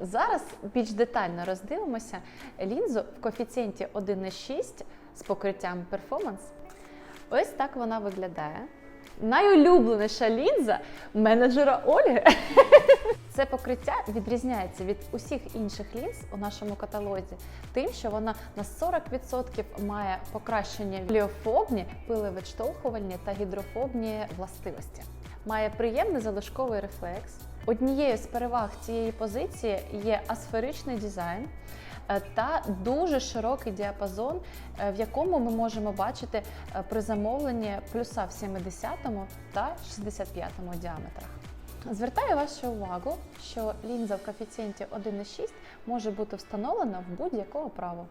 Зараз більш детально роздивимося лінзу в коефіцієнті 1,6 з покриттям перформанс. Ось так вона виглядає. Найулюбленіша лінза менеджера Ольги. Це покриття відрізняється від усіх інших лінз у нашому каталозі, тим, що вона на 40% має покращення ліофобні, пилевідштовхувальні та гідрофобні властивості. Має приємний залишковий рефлекс. Однією з переваг цієї позиції є асферичний дизайн е, та дуже широкий діапазон, е, в якому ми можемо бачити е, при замовленні плюса в 70 та 65 діаметрах. Звертаю вашу увагу, що лінза в коефіцієнті 1,6 може бути встановлена в будь-якого оправу.